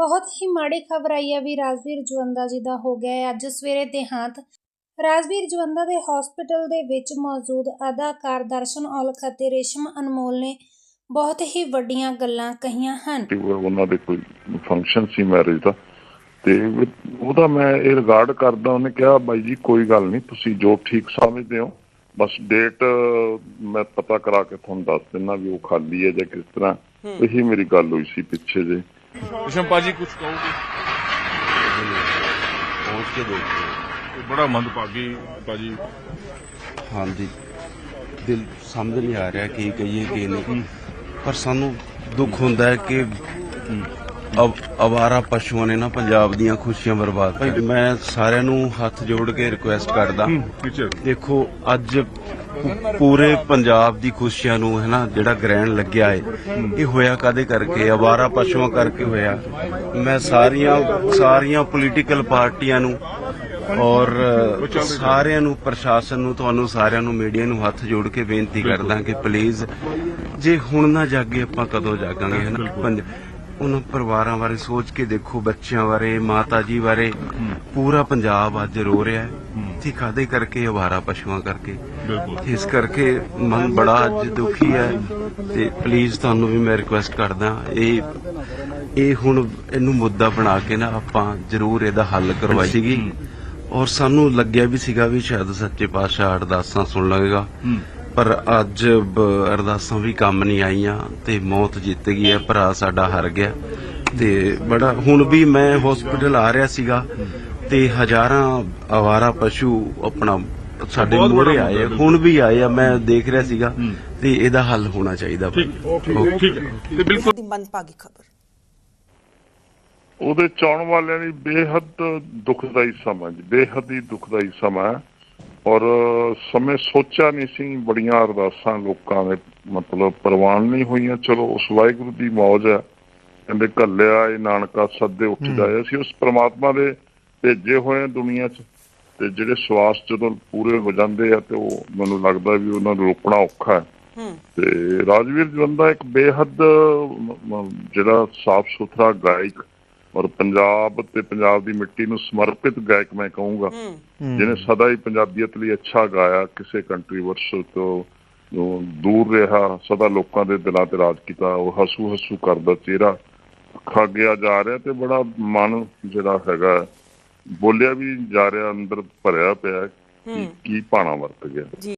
ਬਹੁਤ ਹੀ ਮਾੜੀ ਖਬਰ ਆਈ ਹੈ ਵੀ ਰਾਜਵੀਰ ਜਵੰਦਾ ਜੀ ਦਾ ਹੋ ਗਿਆ ਹੈ। ਅੱਜ ਸਵੇਰੇ ਦੇਹਾਂਤ ਰਾਜਵੀਰ ਜਵੰਦਾ ਦੇ ਹਸਪੀਟਲ ਦੇ ਵਿੱਚ ਮੌਜੂਦ ਅਦਾਕਾਰ ਦਰਸ਼ਨ ਔਲਖ ਅਤੇ ਰੇਸ਼ਮ ਅਨਮੋਲ ਨੇ ਬਹੁਤ ਹੀ ਵੱਡੀਆਂ ਗੱਲਾਂ ਕਹੀਆਂ ਹਨ। ਉਹਨਾਂ ਦੇ ਕੋਈ ਫੰਕਸ਼ਨ ਸੀ ਮੈਰਿਜ ਦਾ ਤੇ ਉਹਦਾ ਮੈਂ ਇਹ ਰਿਗਾਰਡ ਕਰਦਾ ਉਹਨੇ ਕਿਹਾ ਬਾਈ ਜੀ ਕੋਈ ਗੱਲ ਨਹੀਂ ਤੁਸੀਂ ਜੋ ਠੀਕ ਸਮਝਦੇ ਹੋ ਬਸ ਡੇਟ ਮੈਂ ਪਤਾ ਕਰਾ ਕੇ ਤੁਹਾਨੂੰ ਦੱਸ ਦਿੰਦਾ ਵੀ ਉਹ ਖਾਲੀ ਹੈ ਜਾਂ ਕਿਸ ਤਰ੍ਹਾਂ। ਇਹੀ ਮੇਰੀ ਗੱਲ ਹੋਈ ਸੀ ਪਿੱਛੇ ਜੇ। ਵਿਸ਼ਮ ਪਾਜੀ ਕੁਝ ਕਹੋਗੇ? ਪਹੁੰਚ ਕੇ ਦੇਖੋ ਇਹ ਬੜਾ ਮੰਦਭਾਗੀ ਪਾਜੀ ਹਾਂਜੀ। ਦਿਲ ਸਮਝ ਨਹੀਂ ਆ ਰਿਹਾ ਕੀ ਕਹੀਏ ਕੀ ਨਹੀਂ। ਪਰ ਸਾਨੂੰ ਦੁੱਖ ਹੁੰਦਾ ਹੈ ਕਿ ਅਵਾਰਾ ਪਸ਼ੂਆਂ ਨੇ ਨਾ ਪੰਜਾਬ ਦੀਆਂ ਖੁਸ਼ੀਆਂ ਬਰਬਾਦ ਕਰ ਮੈਂ ਸਾਰਿਆਂ ਨੂੰ ਹੱਥ ਜੋੜ ਕੇ ਰਿਕੁਐਸਟ ਕਰਦਾ। ਦੇਖੋ ਅੱਜ ਪੂਰੇ ਪੰਜਾਬ ਦੀ ਖੁਸ਼ੀਆਂ ਨੂੰ ਹੈ ਨਾ ਜਿਹੜਾ ਗ੍ਰਹਿਣ ਲੱਗਿਆ ਏ ਇਹ ਹੋਇਆ ਕਾਦੇ ਕਰਕੇ? ਅਵਾਰਾ ਪਸ਼ੂਆਂ ਕਰਕੇ ਹੋਇਆ। ਮੈਂ ਸਾਰੀਆਂ ਸਾਰੀਆਂ ਪੋਲੀਟੀਕਲ ਪਾਰਟੀਆਂ ਨੂੰ ਔਰ ਸਾਰਿਆਂ ਨੂੰ ਪ੍ਰਸ਼ਾਸਨ ਨੂੰ ਤੁਹਾਨੂੰ ਸਾਰਿਆਂ ਨੂੰ ਮੀਡੀਆ ਨੂੰ ਹੱਥ ਜੋੜ ਕੇ ਬੇਨਤੀ ਕਰਦਾ ਕਿ ਪਲੀਜ਼ ਜੇ ਹੁਣ ਨਾ ਜਾਗੇ ਆਪਾਂ ਕਦੋਂ ਜਾਗਾਂਗੇ ਹੈ ਨਾ? ਉਹਨਾਂ ਪਰਿਵਾਰਾਂ ਬਾਰੇ ਸੋਚ ਕੇ ਦੇਖੋ ਬੱਚਿਆਂ ਬਾਰੇ ਮਾਤਾ ਜੀ ਬਾਰੇ। ਪੂਰਾ ਪੰਜਾਬ ਅੱਜ ਰੋ ਰਿਹਾ ਹੈ। ਤੇ ਕਾਦੇ ਕਰਕੇ ਅਵਾਰਾ ਪਸ਼ੂਆਂ ਕਰਕੇ। ਇਸ ਕਰਕੇ ਮਨ ਬੜਾ ਅੱਜ ਦੁਖੀ ਹੈ। ਤੇ ਪਲੀਜ਼ ਤੁਹਾਨੂੰ ਵੀ ਮੈਂ ਰਿਕੁਐਸਟ ਕਰਦਾ ਇਹ ਇਹ ਹੁਣ ਇਹਨੂੰ ਮੁੱਦਾ ਬਣਾ ਕੇ ਨਾ ਆਪਾਂ ਜ਼ਰੂਰ ਇਹਦਾ ਹੱਲ ਕਰਵਾਈ ਸੀਗੀ। ਔਰ ਸਾਨੂੰ ਲੱਗਿਆ ਵੀ ਸੀਗਾ ਵੀ ਸ਼ਾਇਦ ਸੱਚੇ ਪਾਤਸ਼ਾਹ ਅਰਦਾਸਾਂ ਸੁਣ ਲਵੇਗਾ ਪਰ ਅੱਜ ਅਰਦਾਸਾਂ ਵੀ ਕੰਮ ਨਹੀਂ ਆਈਆਂ ਤੇ ਮੌਤ ਜਿੱਤ ਗਈ ਹੈ ਭਰਾ ਸਾਡਾ ਹਾਰ ਗਿਆ। ਤੇ ਬੜਾ ਹੁਣ ਵੀ ਮੈਂ ਹਸਪੀਟਲ ਆ ਰਿਹਾ ਸੀਗਾ ਤੇ ਹਜ਼ਾਰਾਂ ਆਵਾਰਾ ਪਸ਼ੂ ਆਪਣਾ ਸਾਡੇ ਮੂਹਰੇ ਆਏ ਹੁਣ ਵੀ ਆਏ ਆ ਮੈਂ ਦੇਖ ਰਿਹਾ ਸੀਗਾ ਤੇ ਇਹਦਾ ਹੱਲ ਹੋਣਾ ਚਾਹੀਦਾ ਠੀਕ ਭਾਈ। ਠੀਕ ਹੈ। ਤੇ ਬਿਲਕੁਲ ਦੀ ਮੰਦਭਾਗੀ ਖਬਰ। ਉਹਦੇ ਚਾਹਣ ਵਾਲਿਆਂ ਲਈ ਬੇਹੱਦ ਦੁਖਦਾਈ ਸਮਾਂ ਜੀ ਬੇਹੱਦ ਹੀ ਦੁਖਦਾਈ ਸਮਾਂ। ਹੈ ਔਰ ਸਮੇਂ ਸੋਚਿਆ ਨਹੀਂ ਸੀ ਬੜੀਆਂ ਅਰਦਾਸਾਂ ਲੋਕਾਂ ਦੇ ਮਤਲਬ ਪ੍ਰਵਾਨ ਨਹੀਂ ਹੋਈਆਂ। ਚਲੋ ਉਸ ਵਾਹਿਗੁਰੂ ਦੀ ਮੌਜ ਹੈ। ਕਹਿੰਦੇ ਕੱਲਿਆ ਇਹ ਨਾਨਕਾ ਸੱਦੇ ਉੱਠ ਜਾਏ। ਅਸੀਂ ਉਸ ਪ੍ਰਮਾਤਮਾ ਦੇ ਭੇਜੇ ਹੋਏ ਦੁਨੀਆ 'ਚ। ਤੇ ਜਿਹੜੇ ਸਵਾਸ ਜਦੋਂ ਪੂਰੇ ਹੋ ਜਾਂਦੇ ਆ ਤੇ ਉਹ ਮੈਨੂੰ ਲੱਗਦਾ ਵੀ ਉਹਨਾਂ ਨੂੰ ਰੋਕਣਾ ਔਖਾ ਹੈ। ਤੇ ਰਾਜਵੀਰ ਜਵੰਦਾ ਇੱਕ ਬੇਹੱਦ ਜਿਹੜਾ ਸਾਫ਼ ਸੁਥਰਾ ਗਾਇਕ ਔਰ ਪੰਜਾਬ ਤੇ ਪੰਜਾਬ ਦੀ ਮਿੱਟੀ ਨੂੰ ਸਮਰਪਿਤ ਗਾਇਕ ਮੈਂ ਕਹੂੰਗਾ ਜਿਹਨੇ ਸਦਾ ਹੀ ਪੰਜਾਬੀਅਤ ਲਈ ਅੱਛਾ ਗਾਇਆ ਕਿਸੇ ਕੰਟਰੀਵਰਸਲ ਤੋਂ ਨੂੰ ਦੂਰ ਰਿਹਾ ਸਦਾ ਲੋਕਾਂ ਦੇ ਦਿਲਾਂ ਤੇ ਰਾਜ ਕੀਤਾ ਉਹ ਹਸੂ ਹਸੂ ਕਰਦਾ ਚਿਹਰਾ ਅੱਖਾਂ ਗਿਆ ਜਾ ਰਿਹਾ ਤੇ ਬੜਾ ਮਨ ਜਿਹੜਾ ਹੈਗਾ ਬੋਲਿਆ ਵੀ ਜਾ ਰਿਹਾ ਅੰਦਰ ਭਰਿਆ ਪਿਆ ਕਿ ਕੀ ਪਾਣਾ ਵਰਤ ਗਿਆ। ਜੀ।